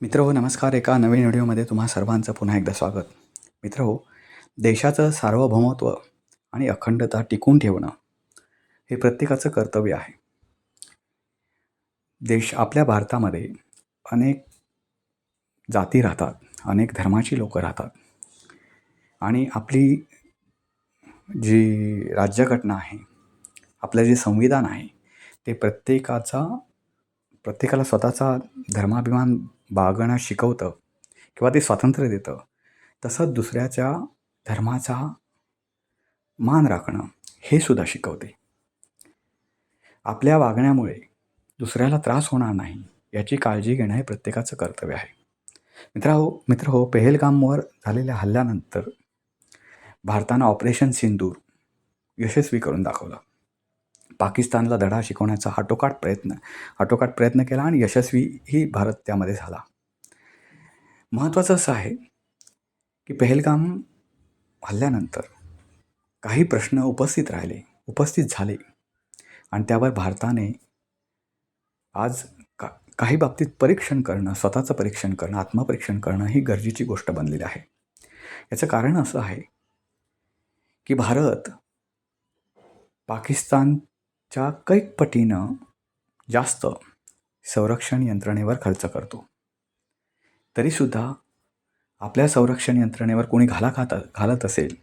मित्र हो नमस्कार. एका नवीन व्हिडिओमध्ये तुम्हा सर्वांचं पुन्हा एकदा स्वागत. मित्र हो देशाचं सार्वभौमत्व आणि अखंडता टिकून ठेवणं हे प्रत्येकाचं कर्तव्य आहे. देश आपल्या भारतामध्ये अनेक जाती राहतात अनेक धर्माची लोकं राहतात. आणि आपली जी राज्यघटना आहे आपलं जे संविधान आहे ते प्रत्येकाचा प्रत्येकाला स्वतःचा धर्माभिमान वागणं शिकवतं किंवा ते स्वातंत्र्य देतं तसंच दुसऱ्याच्या धर्माचा मान राखणं हे सुद्धा शिकवते. आपल्या वागण्यामुळे दुसऱ्याला त्रास होणार नाही याची काळजी घेणं हे प्रत्येकाचं कर्तव्य आहे. मित्र हो मित्र हो पेहेलगामवर झालेल्या हल्ल्यानंतर भारतानं ऑपरेशन सिंदूर यशस्वी करून दाखवलं. पाकिस्तानला धडा शिकवण्याचा आटोकाट प्रयत्न आटोकाट प्रयत्न केला आणि यशस्वीही भारत त्यामध्ये झाला. महत्त्वाचं असं आहे की पहलगाम हल्ल्यानंतर काही प्रश्न उपस्थित राहिले उपस्थित झाले आणि त्यावर भारताने आज का काही बाबतीत परीक्षण करणं स्वतःचं परीक्षण करणं आत्मपरीक्षण करणं ही गरजेची गोष्ट बनलेली आहे. याचं कारण असं आहे की भारत पाकिस्तान कैक पटीनं जास्त संरक्षण यंत्रणेवर खर्च करतो. तरीसुद्धा आपल्या संरक्षण यंत्रणेवर कोणी घाला खात घालत असेल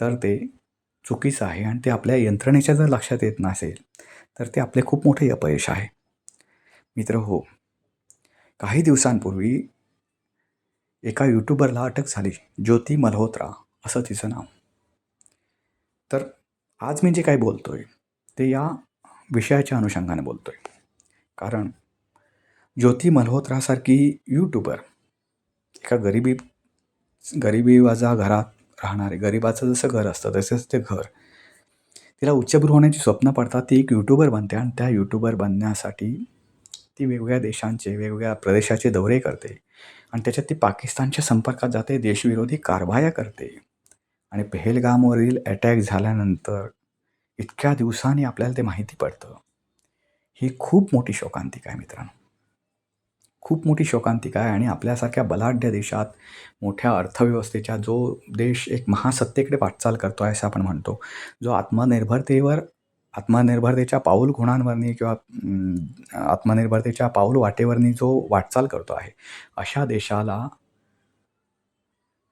तर ते चुकीचं आहे आणि ते आपल्या यंत्रणेच्या जर लक्षात येत नसेल तर ते आपले खूप मोठे अपयश आहे. मित्र हो. काही दिवसांपूर्वी एका यूट्यूबरला अटक झाली ज्योती मल्होत्रा असं तिचं नाव. तर आज मी जे काही बोलतो आहे ते या विषयाच्या अनुषंगाने बोलतो आहे कारण ज्योती मल्होत्रासारखी यूट्यूबर एका गरिबी गरिबीवाजा घरात राहणारे गरिबाचं जसं घर असतं तसंच ते घर तिला उच्चभ्रू होण्याची स्वप्न पडतात ती एक यूट्यूबर बनते आणि त्या यूट्यूबर बनण्यासाठी ती वेगवेगळ्या देशांचे वेगवेगळ्या प्रदेशाचे दौरे करते आणि त्याच्यात ती पाकिस्तानच्या संपर्कात जाते देशविरोधी कारवाया करते आणि पेहेलगामवरील अटॅक झाल्यानंतर इतक्या दिवसांनी आपल्याला ते माहिती पडतं. ही खूप मोठी शोकांतिका आहे मित्रांनो. खूप मोठी शोकांतिका आहे आणि आपल्यासारख्या बलाढ्य देशात मोठ्या अर्थव्यवस्थेच्या जो देश एक महासत्तेकडे वाटचाल करतो आहे असं आपण म्हणतो जो आत्मनिर्भरतेवर आत्मनिर्भरतेच्या पाऊल गुणांवरनी किंवा आत्मनिर्भरतेच्या पाऊल वाटेवरनी जो वाटचाल करतो आहे अशा देशाला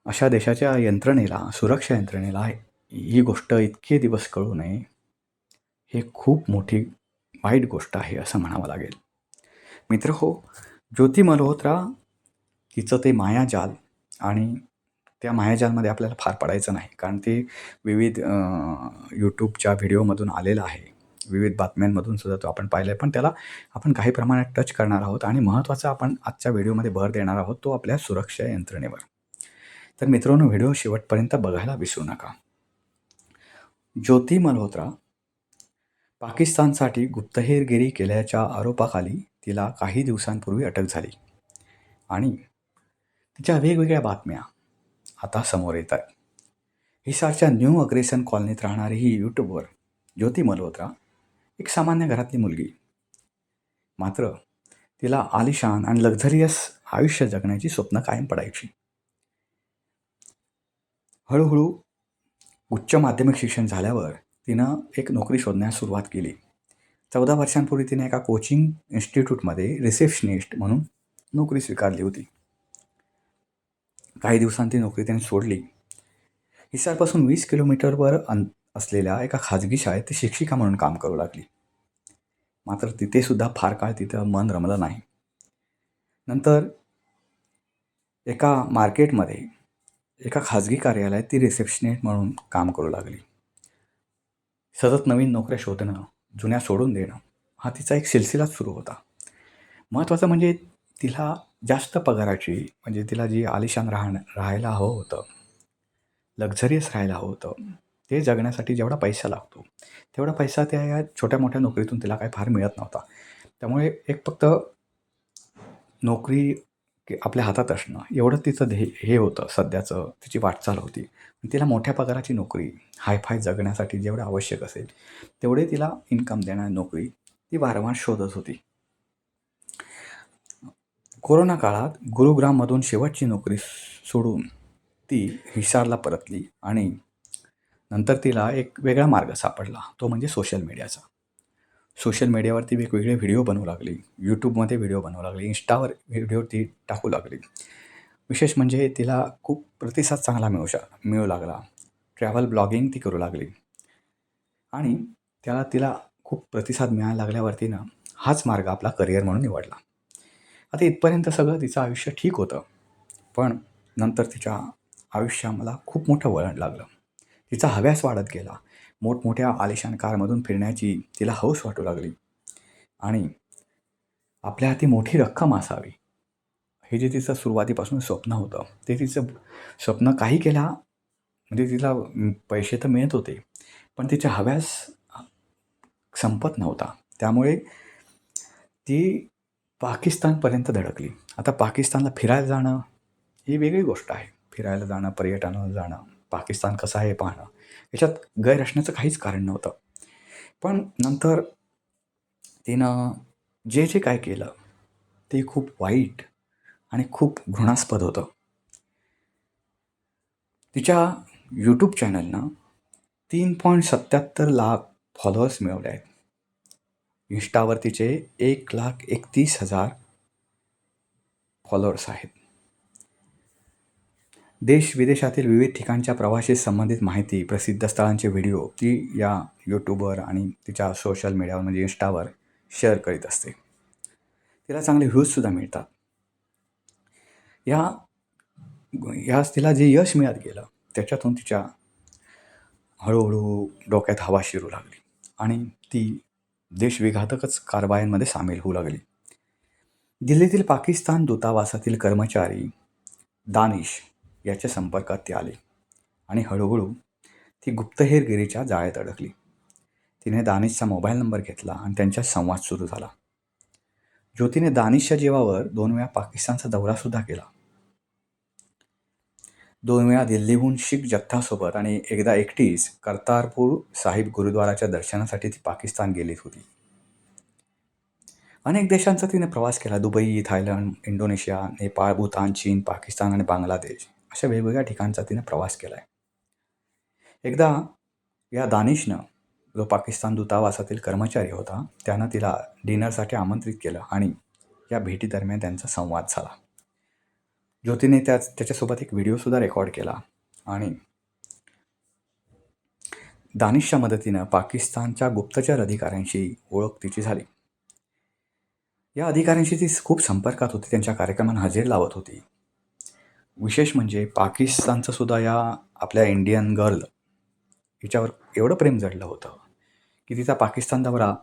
अशा देशाच्या यंत्रणेला सुरक्षा यंत्रणेला ही गोष्ट इतके दिवस कळू नये हे खूप मोठी वाईट गोष्ट आहे असं म्हणावं लागेल. मित्र हो ज्योती मल्होत्रा तिचं ते मायाजाल आणि त्या मायाजालमध्ये आपल्याला फार पडायचं नाही. कारण ते विविध यूट्यूबच्या व्हिडिओमधून आलेलं आहे. विविध बातम्यांमधून सुद्धा तो आपण पाहिलं आहे पण त्याला आपण काही प्रमाणात टच करणार आहोत आणि महत्त्वाचा आपण आजच्या व्हिडिओमध्ये भर देणार आहोत तो आपल्या सुरक्षा यंत्रणेवर. तर मित्रांनो व्हिडिओ शेवटपर्यंत बघायला विसरू नका. ज्योती मल्होत्रा पाकिस्तानसाठी गुप्तहेरगिरी केल्याच्या आरोपाखाली तिला काही दिवसांपूर्वी अटक झाली. आणि तिच्या वेगवेगळ्या बातम्या आता समोर येत आहेत हिसारच्या न्यू अग्रेसन कॉलनीत राहणारी ही यूट्यूबवर ज्योती मल्होत्रा एक सामान्य घरातली मुलगी. मात्र तिला आलिशान आणि लक्झरियस आयुष्य जगण्याची स्वप्न कायम पडायची. हळूहळू उच्च माध्यमिक शिक्षण झाल्यावर तिनं एक नोकरी शोधण्यास सुरुवात केली. चौदा वर्षांपूर्वी तिने एका कोचिंग इन्स्टिट्यूटमध्ये रिसेप्शनिस्ट म्हणून नोकरी स्वीकारली होती. काही दिवसांत ती नोकरी त्याने सोडली. हिसारपासून वीस किलोमीटरवर अं असलेल्या एका खाजगी शाळेत ती शिक्षिका म्हणून काम करू लागली. मात्र तिथेसुद्धा फार काळ तिथं मन रमलं नाही. नंतर एका मार्केटमध्ये एका खाजगी कार्यालयात ती रिसेप्शनिस्ट म्हणून काम करू लागली. सतत नवीन नोकऱ्या शोधणं जुन्या सोडून देणं हा तिचा एक सिलसिलाच सुरू होता. महत्त्वाचं म्हणजे तिला जास्त पगाराची म्हणजे तिला जी आलिशान राहणं राहायला हवं होतं लक्झरियस राहायला हवं होतं ते जगण्यासाठी जेवढा पैसा लागतो तेवढा पैसा त्या या छोट्या मोठ्या नोकरीतून तिला काही फार मिळत नव्हता. त्यामुळे एक फक्त नोकरी की आपल्या हातात असणं. एवढं तिचं ध्येय हे होतं सध्याचं तिची वाटचाल होती. तिला मोठ्या पगाराची नोकरी हायफाय जगण्यासाठी जेवढं आवश्यक असेल तेवढे तिला इन्कम देणारी नोकरी ती वारंवार शोधत होती. कोरोना काळात गुरुग्राममधून शेवटची नोकरी सोडून ती हिसारला परतली आणि नंतर तिला एक वेगळा मार्ग सापडला तो म्हणजे सोशल मीडियाचा सोशल मीडियावरती वेगवेगळे व्हिडिओ बनवू लागली. यूट्यूबमध्ये व्हिडिओ बनवू लागली. इंस्टावर व्हिडिओ ती टाकू लागली. विशेष म्हणजे तिला खूप प्रतिसाद चांगला मिळू शा मिळू लागला. ट्रॅव्हल ब्लॉगिंग ती करू लागली. आणि त्याला तिला खूप प्रतिसाद मिळायला लागल्यावरती ना हाच मार्ग आपला करिअर म्हणून निवडला. आता इथपर्यंत सगळं तिचं आयुष्य ठीक होतं. पण नंतर तिच्या आयुष्याला खूप मोठं वळण लागलं. तिचा हव्यास वाढत गेला. मोठमोठ्या आलिशान कारमधून फिरण्याची तिला हौस वाटू लागली. आणि आपल्या हाती मोठी रक्कम असावी. हे जे तिचं सुरुवातीपासून स्वप्न होतं ते तिचं स्वप्न काही केला म्हणजे तिला पैसे तर मिळत होते पण तिच्या हव्यास संपत नव्हता. त्यामुळे ती पाकिस्तानपर्यंत धडकली. आता पाकिस्तानला फिरायला जाणं ही वेगळी गोष्ट आहे. फिरायला जाणं पर्यटनाला जाणं पाकिस्तान कसं आहे पाहणं. याच्यात गैर असण्याचं काहीच कारण नव्हतं. पण नंतर तिनं जे जे काय केलं ते खूप वाईट आणि खूप घृणास्पद होतं. तिच्या यूट्यूब चॅनलनं तीन पॉईंट सत्याहत्तर लाख फॉलोअर्स मिळवले आहेत. इन्स्टावर तिचे एक लाख एकतीस हजार फॉलोअर्स आहेत. देश विदेशातील विविध ठिकाणच्या प्रवाशी संबंधित माहिती प्रसिद्ध स्थळांचे व्हिडिओ ती या यूट्यूबवर आणि तिच्या सोशल मीडियावर म्हणजे इन्स्टावर शेअर करीत असते. तिला चांगले व्ह्यूजसुद्धा मिळतात. या या तिला जे यश मिळत गेलं त्याच्यातून तिच्या हळूहळू डोक्यात हवा शिरू लागली आणि ती देशविघातकच कारवायांमध्ये सामील होऊ लागली. दिल्लीतील पाकिस्तान दूतावासातील कर्मचारी दानिश याच्या संपर्कात ती आली आणि हळूहळू ती गुप्तहेरगिरीच्या जाळ्यात अडकली. तिने दानिशचा मोबाईल नंबर घेतला आणि त्यांच्यात संवाद सुरू झाला. ज्योतीने दानिशच्या जीवावर दोन वेळा पाकिस्तानचा दौरासुद्धा केला. दोन वेळा दिल्लीहून शीख जथ्थासोबत आणि एकदा एकटीच कर्तारपूर साहिब गुरुद्वाराच्या दर्शनासाठी ती पाकिस्तान गेली होती. अनेक देशांचा तिने प्रवास केला. Dubai Thailand Indonesia Nepal Bhutan चीन पाकिस्तान आणि बांगलादेश. अशा वेगवेगळ्या ठिकाणचा तिने प्रवास केला आहे एकदा या दानिशनं जो पाकिस्तान दूतावासातील कर्मचारी होता त्यानं तिला डिनरसाठी आमंत्रित केलं आणि या भेटीदरम्यान त्यांचा संवाद झाला ज्योतीने त्या त्याच्यासोबत एक व्हिडिओसुद्धा रेकॉर्ड केला आणि दानिशच्या मदतीनं पाकिस्तानच्या गुप्तचर अधिकाऱ्यांशी ओळख तिची झाली. या अधिकाऱ्यांशी ती खूप संपर्कात होती त्यांच्या कार्यक्रमांना हजेरी लावत होती. विशेष म्हणजे पाकिस्तानचं सुद्धा या आपल्या इंडियन गर्ल हिच्यावर एवढं प्रेम जडलं होतं की तिचा पाकिस्तान दौरा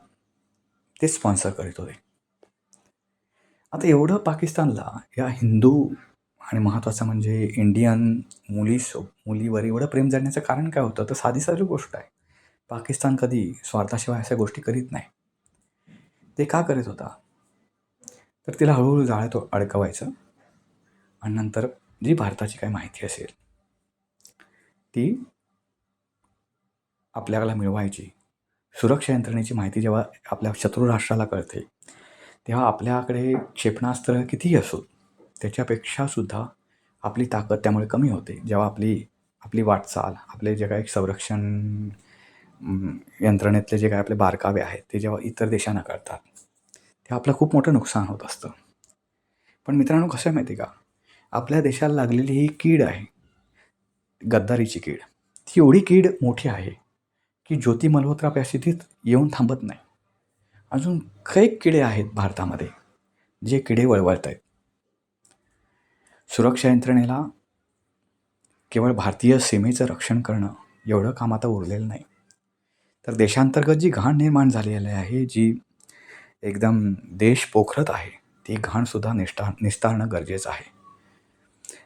ते स्पॉन्सर करीत होते. आता एवढं पाकिस्तानला या हिंदू आणि महत्त्वाचं म्हणजे इंडियन मुलीसो मुलीवर एवढं प्रेम जडण्याचं कारण काय होतं? तर साधी साधी गोष्ट आहे. पाकिस्तान कधी स्वार्थाशिवाय अशा गोष्टी करीत नाही. ते का करीत होता? तर तिला हळूहळू जाळ्यात अडकवायचं. आणि नंतर जी भारताची काही माहिती असेल ती आपल्याला मिळवायची. सुरक्षा यंत्रणेची माहिती जेव्हा आपल्या शत्रू राष्ट्राला कळते तेव्हा आपल्याकडे क्षेपणास्त्र कितीही असो त्याच्यापेक्षा सुद्धा आपली ताकद त्यामुळे कमी होते. जेव्हा आपली आपली वाटचाल आपले जे काही संरक्षण यंत्रणेतले जे काही आपले बारकावे आहेत ते जेव्हा इतर देशांना कळतात तेव्हा आपलं खूप मोठं नुकसान होत असतं. पण मित्रांनो कसं आहे माहिती आहे का? आपल्या देशाला लागलेली ही कीड आहे. गद्दारीची कीड. ती एवढी कीड मोठी आहे की ज्योती मल्होत्रा परिस्थितीत येऊन थांबत नाही. अजून काही किडे आहेत भारतामध्ये जे किडे वळवळत आहेत सुरक्षा यंत्रणेला केवळ भारतीय सीमेचं रक्षण करणं एवढं काम आता उरलेलं नाही. तर देशांतर्गत जी घाण निर्माण झालेली आहे जी एकदम देश पोखरत आहे ती घाणसुद्धा निष्ठा निस्तारणं गरजेचं आहे.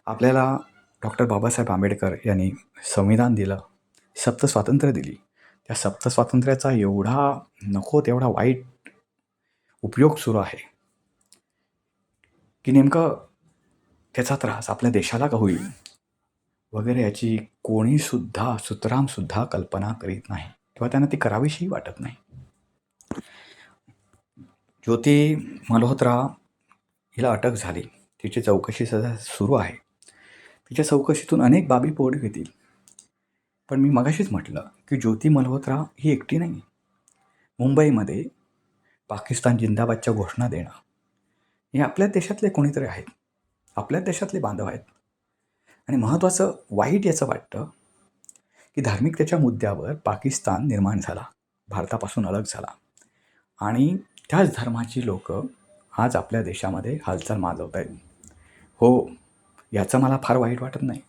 आपल्याला डॉक्टर बाबासाहेब आंबेडकर यांनी संविधान दिलं सप्त स्वातंत्र्य दिली. त्या सप्त स्वातंत्र्याचा एवढा नको तेवढा वाईट उपयोग सुरू आहे की नेमकं त्याचा त्रास आपल्या देशाला का होईल? वगैरे याची कोणीसुद्धा सुतरामसुद्धा कल्पना करीत नाही किंवा त्यांना ती करावीशी वाटत नाही. ज्योती मल्होत्रा हिला अटक झाली. तिची चौकशी सध्या सुरू आहे. तिच्या चौकशीतून अनेक बाबी पोट घेतील. पण मी मगाशीच म्हटलं की ज्योती मल्होत्रा ही एकटी नाही मुंबईमध्ये पाकिस्तान जिंदाबादच्या घोषणा देणं हे आपल्या देशातले कोणीतरी आहेत. आपल्याच देशातले बांधव आहेत. आणि महत्त्वाचं वाईट याचं वाटतं की धार्मिकतेच्या मुद्द्यावर पाकिस्तान निर्माण झाला. भारतापासून अलग झाला. आणि त्याच धर्माची लोक आज आपल्या देशामध्ये हालचाल माजवत आहेत हो याचं मला फार वाईट वाटत नाही.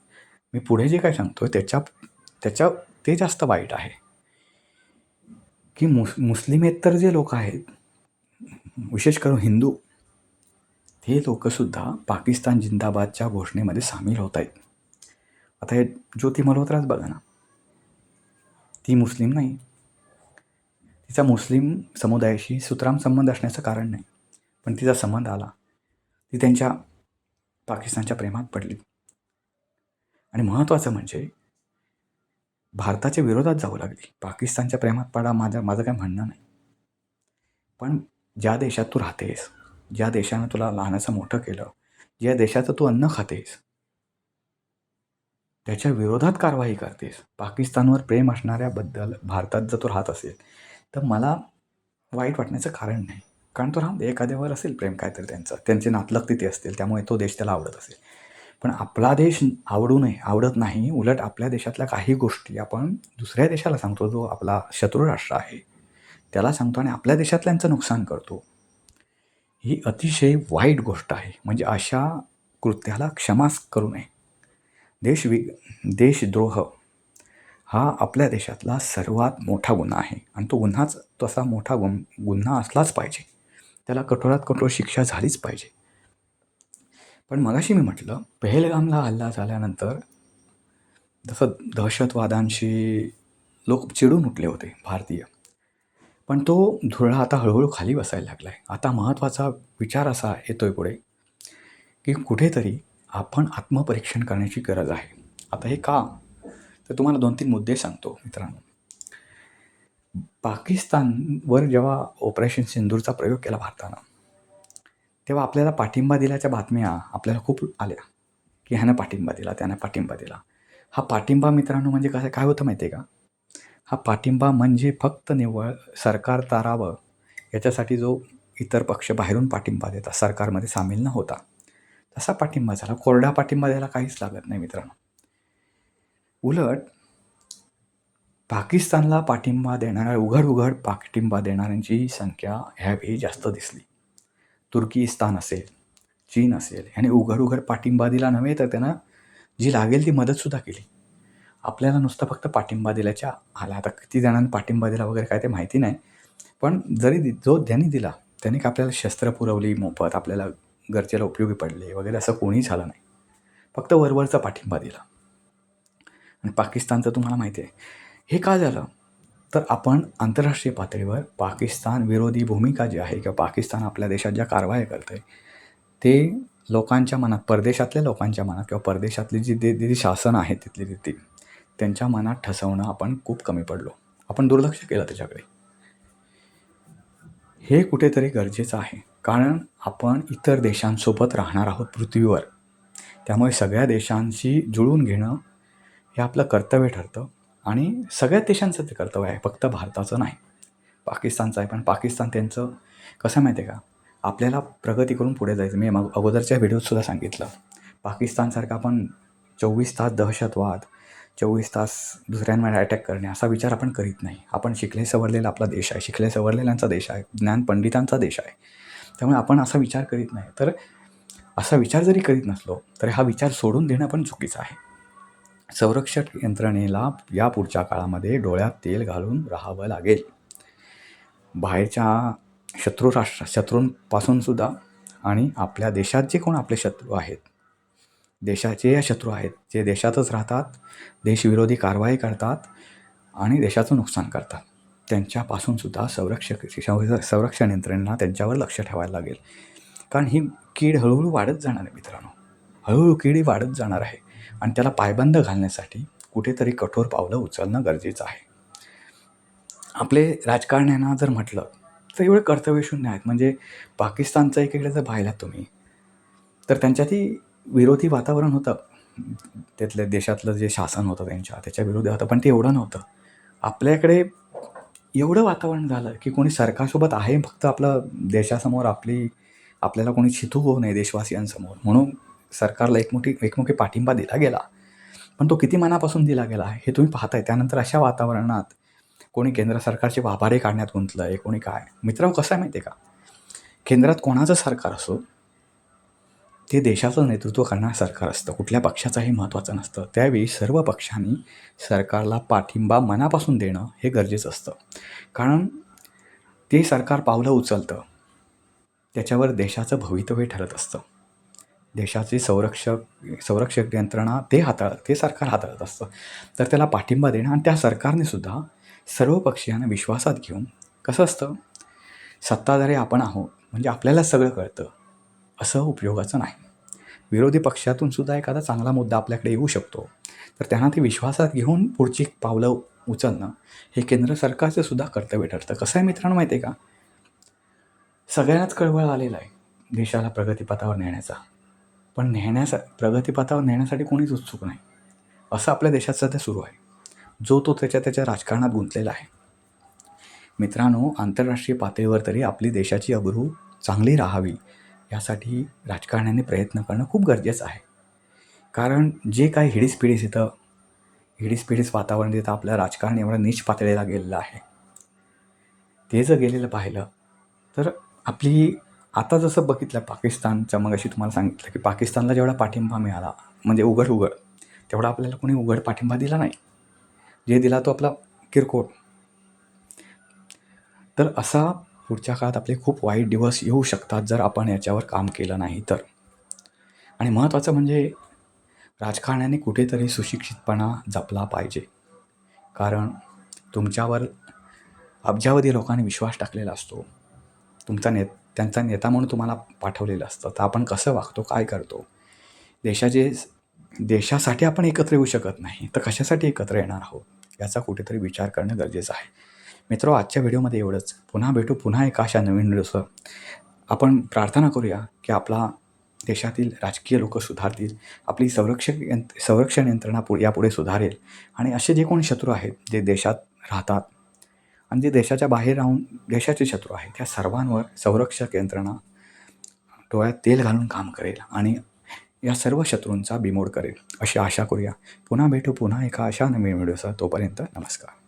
मी पुढे जे काय सांगतो त्याच्या त्याच्या ते जास्त वाईट आहे. की मुस मुस्लिमेतर जे लोक आहेत विशेष करून हिंदू हे लोकसुद्धा पाकिस्तान जिंदाबादच्या घोषणेमध्ये सामील होत आहेत. आता हे ज्योती मल्होत्राच बघा ना. ती मुस्लिम नाही. तिचा मुस्लिम समुदायाशी सुतराम संबंध असण्याचं कारण नाही. पण तिचा संबंध आला. ती त्यांच्या पाकिस्तानच्या प्रेमात पडली. आणि महत्त्वाचं म्हणजे भारताच्या विरोधात जाऊ लागली. पाकिस्तानच्या प्रेमात पडा माझं माझं काय म्हणणं नाही. पण ज्या देशात तू राहतेस ज्या देशानं तुला लहानाचं मोठं केलं ज्या देशाचं तू अन्न खातेस त्याच्या विरोधात कारवाई करतेस पाकिस्तानवर प्रेम असणाऱ्याबद्दल भारतात जर तो राहत असेल तर मला वाईट वाटण्याचं कारण नाही. कारण तो राहून एखाद्यावर असेल प्रेम काहीतरी त्यांचं. त्यांचे नातलग तिथे असतील त्यामुळे तो देश त्याला आवडत असेल. पण आपला देश आवडू नये आवडत नाही उलट आपल्या देशातल्या काही गोष्टी आपण दुसऱ्या देशाला सांगतो जो आपला शत्रू राष्ट्र आहे. त्याला सांगतो आणि आपल्या देशातल्यांचं नुकसान करतो. ही अतिशय वाईट गोष्ट आहे. म्हणजे अशा कृत्याला क्षमाच करू नये. देश वि देशद्रोह हा आपल्या देशातला सर्वात मोठा गुन्हा आहे. आणि तो गुन्हाच तसा मोठा गुन गुन्हा असलाच पाहिजे. त्याला कठोरात कठोर शिक्षा झालीच पाहिजे. पण मगाशी मी म्हटलं पहेलगामला हल्ला झाल्यानंतर जसं दहशतवादांशी लोक चिडून उठले होते भारतीय. पण तो धुरळा आता हळूहळू खाली बसायला लागला आहे आता महत्त्वाचा विचार असा येतो आहे पुढे की कुठेतरी आपण आत्मपरीक्षण करण्याची गरज आहे. आता हे का? तर तुम्हाला दोन तीन मुद्दे सांगतो मित्रांनो. पाकिस्तानवर जेव्हा ऑपरेशन सिंदूरचा प्रयोग केला भारतानं तेव्हा आपल्याला पाठिंबा दिल्याच्या बातम्या आपल्याला खूप आल्या की ह्यानं पाठिंबा दिला त्यानं पाठिंबा दिला. हा पाठिंबा मित्रांनो म्हणजे कसं काय होतं माहिती आहे का? हा पाठिंबा म्हणजे फक्त निव्वळ सरकार तारावं याच्यासाठी जो इतर पक्ष बाहेरून पाठिंबा देतात सरकारमध्ये सामील न होता तसा पाठिंबा झाला. कोरडा पाठिंबा द्यायला काहीच लागत नाही मित्रांनो. उलट पाकिस्तानला पाठिंबा देणाऱ्या उघड उघड पाठिंबा देणाऱ्यांची संख्या ह्यावेळी जास्त दिसली. तुर्कीस्तान असेल चीन असेल ह्याने उघड उघड पाठिंबा दिला नव्हे तर त्यांना जी लागेल ती मदतसुद्धा केली. आपल्याला नुसतं फक्त पाठिंबा दिल्याच्या आला. आता किती जणांनी पाठिंबा दिला वगैरे काय ते माहिती नाही. पण जरी दि जो ज्यांनी दिला त्याने का आपल्याला शस्त्र पुरवली मोफत आपल्याला घरच्याला उपयोगी पडले वगैरे असं कोणीही झालं नाही. फक्त वरवरचा पाठिंबा दिला. आणि पाकिस्तानचं तुम्हाला माहिती आहे हे का झालं? तर आपण आंतरराष्ट्रीय पातळीवर पाकिस्तान विरोधी भूमिका जी आहे किंवा पाकिस्तान आपल्या देशात ज्या कारवाया करतं आहे ते लोकांच्या मनात परदेशातल्या लोकांच्या मनात किंवा परदेशातली जी दे जी शासन आहे तिथली तिथली त्यांच्या मनात ठसवणं आपण खूप कमी पडलो. आपण दुर्लक्ष केलं त्याच्याकडे. हे कुठेतरी गरजेचं आहे. कारण आपण इतर देशांसोबत राहणार आहोत पृथ्वीवर. त्यामुळे सगळ्या देशांशी जुळून घेणं हे आपलं कर्तव्य ठरतं. आणि सगळ्याच देशांचं ते कर्तव्य आहे फक्त भारताचं नाही. पाकिस्तानचं आहे पण पाकिस्तान त्यांचं कसं माहिती आहे का? आपल्याला प्रगती करून पुढे जायचं. मी मग अगोदरच्या व्हिडिओतसुद्धा सांगितलं. पाकिस्तानसारखा आपण चोवीस तास दहशतवाद चोवीस तास दुसऱ्यांवर अटॅक करणे असा विचार आपण करीत नाही. आपण शिकले सवरलेला आपला देश आहे. शिकले सवरलेल्यांचा देश आहे. ज्ञान पंडितांचा देश आहे. त्यामुळे आपण असा विचार करीत नाही. तर असा विचार जरी करीत नसलो तरी हा विचार सोडून देणं पण चुकीचं आहे. संरक्षक यंत्रणेला या पुढच्या काळामध्ये डोळ्यात तेल घालून राहावं लागेल. बाहेरच्या शत्रू राष्ट्र शत्रूंपासूनसुद्धा आणि आपल्या देशात जे कोण आपले शत्रू आहेत देशाचे या शत्रू आहेत जे देशातच राहतात देशविरोधी कारवाई करतात आणि देशाचं नुकसान करतात त्यांच्यापासूनसुद्धा संरक्षक संरक्षण यंत्रणेला त्यांच्यावर लक्ष ठेवायला लागेल. कारण ही कीड हळूहळू वाढत जाणार आहे मित्रांनो. हळूहळू कीड ही वाढत जाणार आहे. आणि त्याला पायबंद घालण्यासाठी कुठेतरी कठोर पावलं उचलणं गरजेचं आहे. आपले राजकारण्यांना जर म्हटलं तर एवढे कर्तव्यशून्य आहेत. म्हणजे पाकिस्तानचं एकीकडे जर पाहिलात तुम्ही तर त्यांच्यातही विरोधी वातावरण होतं. त्यातल्या देशातलं जे शासन होतं त्यांच्या त्याच्या विरोधी होतं. पण ते एवढं नव्हतं. आपल्याकडे एवढं वातावरण झालं की कोणी सरकारसोबत आहे फक्त आपलं देशासमोर आपली आपल्याला कोणी छितू होऊ नये देशवासियांसमोर. म्हणून सरकारला एकमुठी एकमुखी पाठिंबा दिला गेला. पण तो किती मनापासून दिला गेला हे तुम्ही पाहताय. त्यानंतर अशा वातावरणात कोणी केंद्र सरकारचे वाभारे काढण्यात गुंतलं आहे कोणी काय? मित्र कसं आहे माहिती आहे का? केंद्रात कोणाचं सरकार असो ते देशाचं नेतृत्व करणारं सरकार असतं. कुठल्या पक्षाचंही महत्त्वाचं नसतं. त्यावेळी सर्व पक्षांनी सरकारला पाठिंबा मनापासून देणं हे गरजेचं असतं. कारण ते सरकार पावलं उचलतं. त्याच्यावर देशाचं भवितव्य ठरत असतं. देशाची संरक्षक संरक्षक यंत्रणा ते हाताळ ते सरकार हाताळत असतं. तर त्याला पाठिंबा देणं आणि त्या सरकारने सुद्धा सर्व पक्षीयांना विश्वासात घेऊन कसं असतं? सत्ताधारी आपण आहोत म्हणजे आपल्याला सगळं कळतं असं उपयोगाचं नाही. विरोधी पक्षातून सुद्धा एखादा चांगला मुद्दा आपल्याकडे येऊ शकतो. तर त्यांना ते विश्वासात घेऊन पुढची पावलं उचलणं हे केंद्र सरकारचं सुद्धा कर्तव्य ठरतं. कसं आहे मित्रांनो माहिती आहे का? सगळ्यांनाच कळवळ आलेला आहे देशाला प्रगतीपथावर नेण्याचा. पण नेण्याचा प्रगतीपथावर नेण्यासाठी कोणीच उत्सुक नाही. असं आपल्या देशात सध्या सुरू आहे. जो तो त्याच्या त्याच्या राजकारणात गुंतलेला आहे. मित्रांनो आंतरराष्ट्रीय पातळीवर तरी आपली देशाची अब्रू चांगली राहावी यासाठी राजकारण्याने प्रयत्न करणं खूप गरजेचं आहे. कारण जे काही हिडीस पिढीस इथं हिडीस पिढीस वातावरण देतं आपलं राजकारण एवढं नीच पातळीला गेलेलं आहे. ते जर गेलेलं पाहिलं तर आपली आता जसं बघितलं पाकिस्तानचं मग अशी तुम्हाला सांगितलं की पाकिस्तानला जेवढा पाठिंबा मिळाला म्हणजे उघड उघड तेवढा आपल्याला कोणी उघड पाठिंबा दिला नाही. जे दिला तो आपला किरकोळ. तर असा पुढच्या काळात आपले खूप वाईट दिवस येऊ शकतात जर आपण याच्यावर काम केलं नाही तर. आणि महत्त्वाचं म्हणजे राजकारण्याने कुठेतरी सुशिक्षितपणा जपला पाहिजे. कारण तुमच्यावर अब्जावधी लोकांनी विश्वास टाकलेला असतो. तुमचा नेत त्यांचा नेता म्हणून तुम्हाला पाठवलेलं असतं. तर आपण कसं वागतो काय करतो? देशाचे देशासाठी आपण एकत्र येऊ शकत नाही. तर कशासाठी एकत्र येणार आहोत? याचा कुठेतरी विचार करणं गरजेचं आहे. मित्र आजच्या व्हिडिओमध्ये एवढंच. पुन्हा भेटू पुन्हा एका अशा नवीन व्हिडिओसह. आपण प्रार्थना करूया की आपला देशातील राजकीय लोक सुधारतील. आपली संरक्षक यंत्र संरक्षण यंत्रणा पु यापुढे सुधारेल. आणि असे जे कोण शत्रू आहेत जे देशात राहतात आणि जे देशाच्या बाहेर राहून देशाचे शत्रू आहेत त्या सर्वांवर संरक्षक यंत्रणा डोळ्यात तेल घालून काम करेल आणि या सर्व शत्रूंचा बिमोड करेल अशी आशा करूया. पुन्हा भेटू पुन्हा एका अशा नवीन व्हिडिओसह. तोपर्यंत नमस्कार.